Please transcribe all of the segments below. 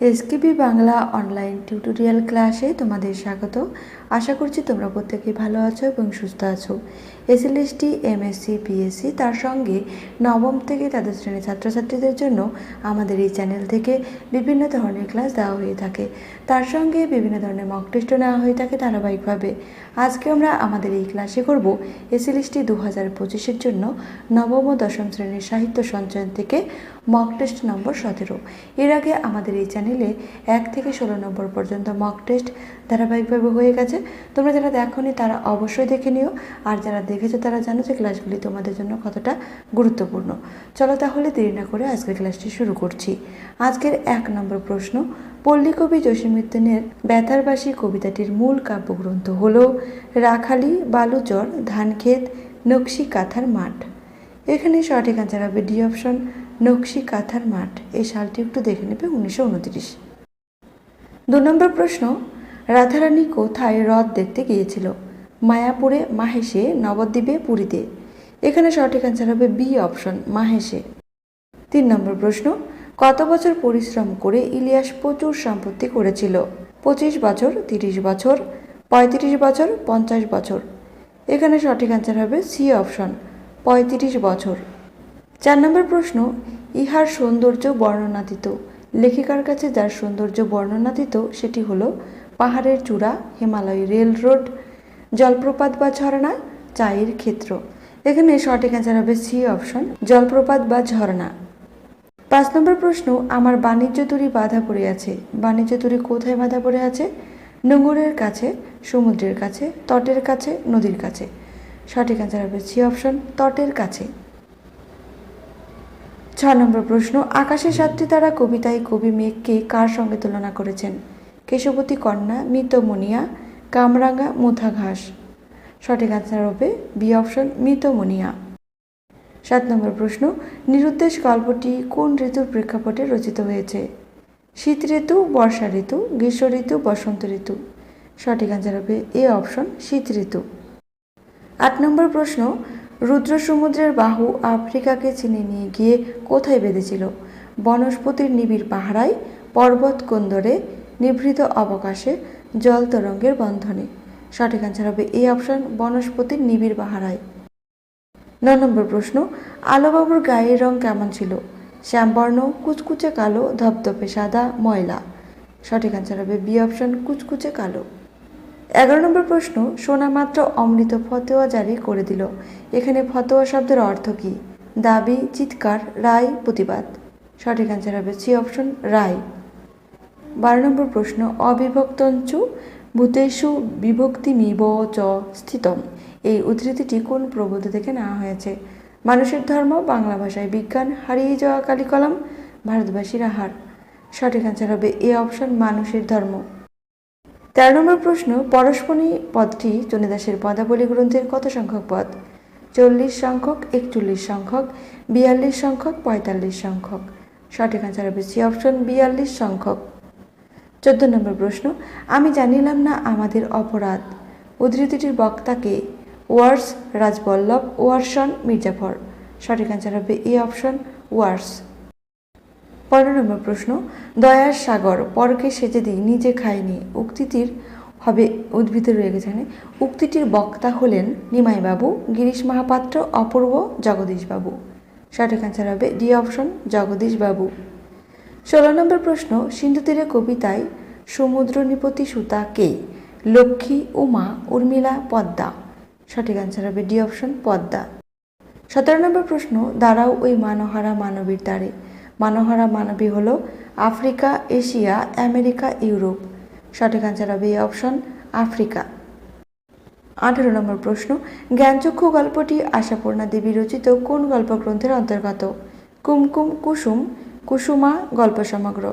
SKB Bangla online tutorial ক্লাসে তোমাদের স্বাগত। আশা করছি তোমরা প্রত্যেকেই ভালো আছো এবং সুস্থ আছো। এসএলএসটি, এমএসসি, পিএসসি তার সঙ্গে নবম থেকে তাদের শ্রেণির ছাত্রছাত্রীদের জন্য আমাদের এই চ্যানেল থেকে বিভিন্ন ধরনের ক্লাস দেওয়া হয়ে থাকে। তার সঙ্গে বিভিন্ন ধরনের মক টেস্টও নেওয়া হয়ে থাকে ধারাবাহিকভাবে। আজকে আমরা আমাদের এই ক্লাসে করব এসএলএসটি দু হাজার পঁচিশের জন্য নবম ও দশম শ্রেণির সাহিত্য সঞ্চয়ন থেকে মক টেস্ট নম্বর সতেরো। এর আগে আমাদের এই চ্যানেলে এক থেকে ষোলো নম্বর পর্যন্ত মক টেস্ট ধারাবাহিকভাবে হয়ে গেছে। তোমরা যারা দেখোনি তারা অবশ্যই দেখে নিও। আর যারা দেখেছ তারা জানো যে ক্লাসগুলি তোমাদের জন্য কতটা গুরুত্বপূর্ণ। চলো তাহলে দেরি না করে আজকের ক্লাসটি শুরু করছি। আজকের এক নম্বর প্রশ্ন পল্লী কবি জসীমিত্তনের ব্যথারবাসী কবিতাটির মূল কাব্যগ্রন্থ হল রাখালি, বালুচর, ধানক্ষেত, নকশি কাঁথার মাঠ। এখানে সঠিক আনসার হবে ডি অপশন, নকশি কাঁথার মাঠ। এই সালটি একটু দেখে নেবে উনিশশো উনত্রিশ। দু নম্বর প্রশ্ন, রাধারানী কোথায় হ্রদ দেখতে গিয়েছিল? মায়াপুরে মাহেশে নবদ্বীপে পুরীতে। এখানে সঠিক আনসার হবে বি অপশন মাহেশে। তিন নম্বর প্রশ্ন, কত বছর পরিশ্রম করে ইলিয়াস প্রচুর সম্পত্তি করেছিল? পঁচিশ বছর, তিরিশ বছর, পঁয়ত্রিশ বছর, পঞ্চাশ বছর। এখানে সঠিক আনসার হবে সি অপশন পঁয়ত্রিশ বছর। চার নম্বর প্রশ্ন, ইহার সৌন্দর্য বর্ণনাতীত। লেখিকার কাছে যার সৌন্দর্য বর্ণনাতীত, সেটি হলো পাহাড়ের চূড়া, হিমালয় রেল রোড জলপ্রপাত বা ঝর্ণা, চায়ের ক্ষেত্র। এখানে সঠিক অ্যান্সার হবে সি অপশন জলপ্রপাত বা ঝর্ণা। পাঁচ নম্বর প্রশ্ন, আমার বাণিজ্য তরী বাধা পড়ে আছে। বাণিজ্য তরী কোথায় বাধা পড়ে আছে? নোঙরের কাছে, সমুদ্রের কাছে, তটের কাছে, নদীর কাছে। সঠিক অ্যান্সার হবে সি অপশন তটের কাছে। ছ নম্বর প্রশ্ন আকাশে সাতটি তারা কবিতায় কবি মেঘকে কার সঙ্গে তুলনা করেছেন? কেশবতী কন্যা মিতমনিয়া কামরাঙ্গা মুথা ঘাস। সঠিক আনসার হবে বি অপশন মিতমনিয়া সাত নম্বর প্রশ্ন, নিরুদ্দেশ গল্পটি কোন ঋতুর প্রেক্ষাপটে রচিত হয়েছে? শীত ঋতু, বর্ষা ঋতু, গ্রীষ্ম ঋতু, বসন্ত ঋতু। সঠিক আনসার হবে এ অপশন শীত ঋতু। আট নম্বর প্রশ্ন, রুদ্র সমুদ্রের বাহু আফ্রিকাকে চিনে নিয়ে গিয়ে কোথায় বেঁধেছিল? বনস্পতির নিবিড় পাহারায় পর্বত কোন্দরে নিভৃত অবকাশে জল তরঙ্গের বন্ধনে। সঠিক আনসার হবে এই অপশন বনস্পতির নিবিড় বাহারায় ন নম্বর প্রশ্ন, আলোবাবুর গায়ের রং কেমন ছিল? শ্যামবর্ণ, কুচকুচে কালো ধপধপে সাদা, ময়লা। সঠিক আনসার হবে বি অপশন কুচকুচে কালো। এগারো নম্বর প্রশ্ন, সোনা মাত্র অমৃত ফতোয়া জারি করে দিল। এখানে ফতোয়া শব্দের অর্থ কী? দাবি, চিৎকার, রায়, প্রতিবাদ। সঠিক অ্যান্সার হবে সি অপশন রায়। বারো নম্বর প্রশ্ন, অবিভক্তঞ্চু ভূতেষু বিভক্তি মিব চ স্থিতম। এই উদ্ধৃতিটি কোন প্রবন্ধ থেকে নেওয়া হয়েছে? মানুষের ধর্ম, বাংলা ভাষায় বিজ্ঞান, হারিয়ে যাওয়া কালিকলম, ভারতবাসীর আহার। সঠিক অ্যান্সার হবে এ অপশন, মানুষের ধর্ম। তেরো নম্বর প্রশ্ন পরস্পনী পদটি চণ্ডীদাসের পদাবলী গ্রন্থের কত সংখ্যক পদ? চল্লিশ সংখ্যক, একচল্লিশ সংখ্যক, বিয়াল্লিশ সংখ্যক, পঁয়তাল্লিশ সংখ্যক। সঠিক আনসার হবে সি অপশন, বিয়াল্লিশ সংখ্যক। চোদ্দ নম্বর প্রশ্ন, আমি জানিলাম না আমাদের অপরাধ। উদ্ধৃতিটির বক্তাকে ওয়ার্স রাজবল্লভ, ওয়ার্সন মির্জাফর। সঠিক আনসার হবে এ অপশন, ওয়ার্স। পনেরো নম্বর প্রশ্ন, দয়ার সাগর পরকে সেজে দিই, নিজে খাইনি। উক্তিটির হবে উদ্ভিদ রয়ে গেছে উক্তিটির বক্তা হলেন নিমাইবাবু, গিরিশ মহাপাত্র, অপূর্ব জগদীশবাবু। সঠিক অ্যান্সার হবে ডি অপশন, জগদীশবাবু। ষোলো নম্বর প্রশ্ন, সিন্ধু তীরে কবিতায় সমুদ্র নিপতি সুতা কে? লক্ষ্মী, উমা, উর্মিলা, পদ্মা। সঠিক অ্যান্সার হবে ডি অপশন, পদ্মা। সতেরো নম্বর প্রশ্ন, দাঁড়াও ওই মানহারা মানবীর দ্বারে। মানহারা মানবী হল আফ্রিকা, এশিয়া, আমেরিকা, ইউরোপ। সঠিক আনসার হবে অপশন, আফ্রিকা। আঠেরো নম্বর প্রশ্ন, জ্ঞানচক্ষু গল্পটি আশাপূর্ণা দেবী রচিত কোন গল্পগ্রন্থের অন্তর্গত? কুমকুম কুসুম কুসুমা, গল্প সমগ্র।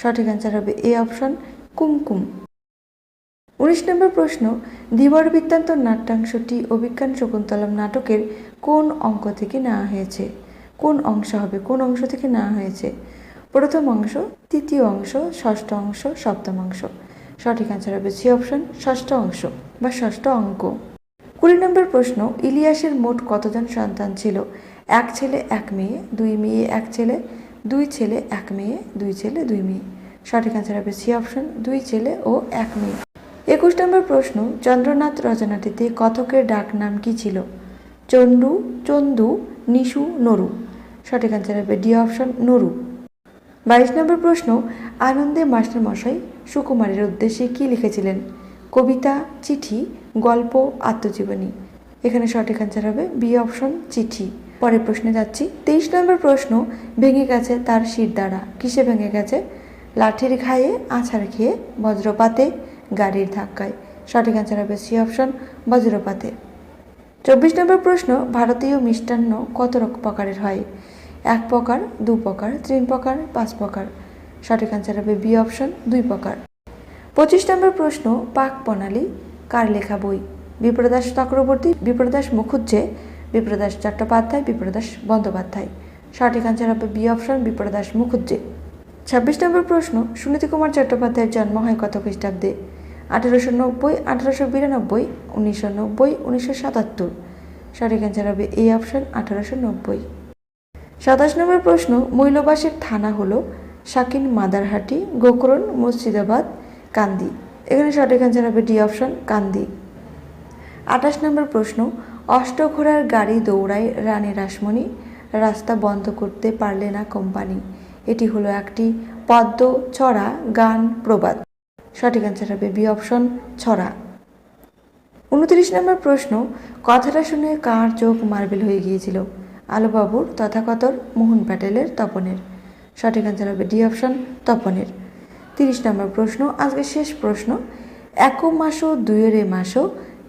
সঠিক আনসার হবে এ অপশন কুমকুম। উনিশ নম্বর প্রশ্ন ধীবর বৃত্তান্ত নাট্যাংশটি অভিজ্ঞান শকুন্তলম নাটকের কোন অঙ্ক থেকে নেওয়া হয়েছে? কোন অংশ হবে, কোন অংশ থেকে নেওয়া হয়েছে? প্রথম অংশ, তৃতীয় অংশ, ষষ্ঠ অংশ, সপ্তম অংশ। সঠিক অ্যান্সার হবে সি অপশন ষষ্ঠ অংশ বা ষষ্ঠ অঙ্ক। কুড়ি নম্বর প্রশ্ন, ইলিয়াসের মোট কতজন সন্তান ছিল? এক ছেলে, এক মেয়ে, দুই মেয়ে, এক ছেলে দুই ছেলে, এক মেয়ে, দুই ছেলে, দুই মেয়ে। সঠিক অ্যান্সার হবে সি অপশন দুই ছেলে ও এক মেয়ে। একুশ নম্বর প্রশ্ন, চন্দ্রনাথ রচনাটিতে কথকের ডাক নাম কি ছিল? চণ্ডু, চন্দু, নিশু, নরু। সঠিক অ্যান্সার হবে ডি অপশন নরু। বাইশ নম্বর প্রশ্ন, আনন্দে মাস্টার মশাই সুকুমারের উদ্দেশ্যে কি লিখেছিলেন? কবিতা, চিঠি, গল্প, আত্মজীবনী। এখানে সঠিক অ্যান্সার হবে বি অপশন চিঠি। পরের প্রশ্নে যাচ্ছি। তেইশ নম্বর প্রশ্ন, ভেঙে গেছে তার শির দ্বারা। কিসে ভেঙে গেছে? লাঠির ঘায়ে, আছাড় খেয়ে, বজ্রপাতে, গাড়ির ধাক্কায়। সঠিক অ্যান্সার হবে সি অপশন, বজ্রপাতে। চব্বিশ নম্বর প্রশ্ন, ভারতীয় মিষ্টান্ন কত রকম প্রকারের হয়? এক প্রকার, দু প্রকার, তিন প্রকার, পাঁচ প্রকার। সঠিক অ্যান্সার হবে বি অপশন, দুই প্রকার। পঁচিশ নম্বর প্রশ্ন, পাক প্রণালী, কার লেখা বই? বিপ্রদাস চক্রবর্তী, বিপ্রদাস মুখুজ্জে বিপ্রদাস চট্টোপাধ্যায়, বিপ্রদাস বন্দ্যোপাধ্যায়। সঠিক অ্যান্সার হবে বি অপশন বিপ্রদাস মুখুজ্জে। ছাব্বিশ নম্বর প্রশ্ন, সুনীতি কুমার চট্টোপাধ্যায়ের জন্ম হয় কত খ্রিস্টাব্দে? আঠেরোশো নব্বই, আঠেরোশো বিরানব্বই, উনিশশো নব্বই, উনিশশো সাতাত্তর। সঠিক অ্যান্সার হবে এই অপশন আঠারোশো নব্বই। সাতাশ নম্বর প্রশ্ন, মৈলবাসের থানা হলো শাকিন মাদারহাটি, গোকরণ, মুর্শিদাবাদ, কান্দি। এখানে সঠিক অ্যান্সার হবে ডি অপশন কান্দি। আঠাশ নম্বর প্রশ্ন অষ্টঘোড়ার গাড়ি দৌড়ায় রানী রাসমণি। রাস্তা বন্ধ করতে পারলে না কোম্পানি। এটি হলো একটি পদ্ম ছড়া গান প্রবাদ। সঠিক অ্যান্সার হবে বি অপশন ছড়া। উনত্রিশ নম্বর প্রশ্ন, কথাটা শুনে কার চোখ মার্বেল হয়ে গিয়েছিল? আলুবাবুর, তথাকথর, মোহন প্যাটেলের, তপনের। সঠিক অ্যান্সার হবে ডি অপশন তপনের। তিরিশ নম্বর প্রশ্ন আজকে শেষ প্রশ্ন এক মাসও দুয়েরে মাসও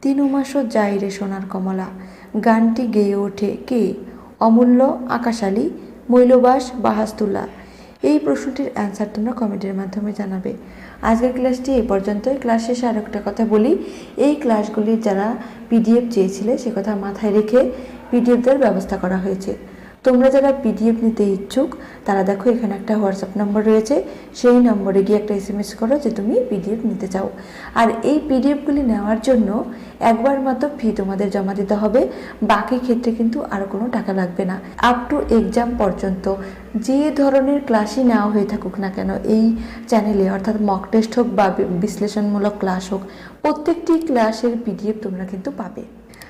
তিন মাসও যাই রে সোনার কমলা। গানটি গেয়ে ওঠে কে? অমূল্য আকাশালী মৈলবাস বাহাস্তুল্লা এই প্রশ্নটির অ্যান্সার তোমরা কমেন্টের মাধ্যমে জানাবে। আজকের ক্লাসটি এই পর্যন্তই। ক্লাস শেষে আর একটা কথা বলি। এই ক্লাসগুলির যারা পিডিএফ চেয়েছিলে, সে কথা মাথায় রেখে পিডিএফ দেওয়ার ব্যবস্থা করা হয়েছে। তোমরা যারা পিডিএফ নিতে ইচ্ছুক, তারা দেখো এখানে একটা হোয়াটসঅ্যাপ নম্বর রয়েছে। সেই নম্বরে গিয়ে একটা এসএমএস করো যে তুমি পিডিএফ নিতে চাও। আর এই পিডিএফগুলি নেওয়ার জন্য একবার মাত্র ফি তোমাদের জমা দিতে হবে। বাকি ক্ষেত্রে কিন্তু আর কোনো টাকা লাগবে না। আপ টু এক্সাম পর্যন্ত। যে ধরনের ক্লাসই নেওয়া হয়ে থাকুক না কেন, এই চ্যানেলে অর্থাৎ মক টেস্ট হোক বা বিশ্লেষণমূলক ক্লাস হোক, প্রত্যেকটি ক্লাসের পিডিএফ তোমরা কিন্তু পাবে।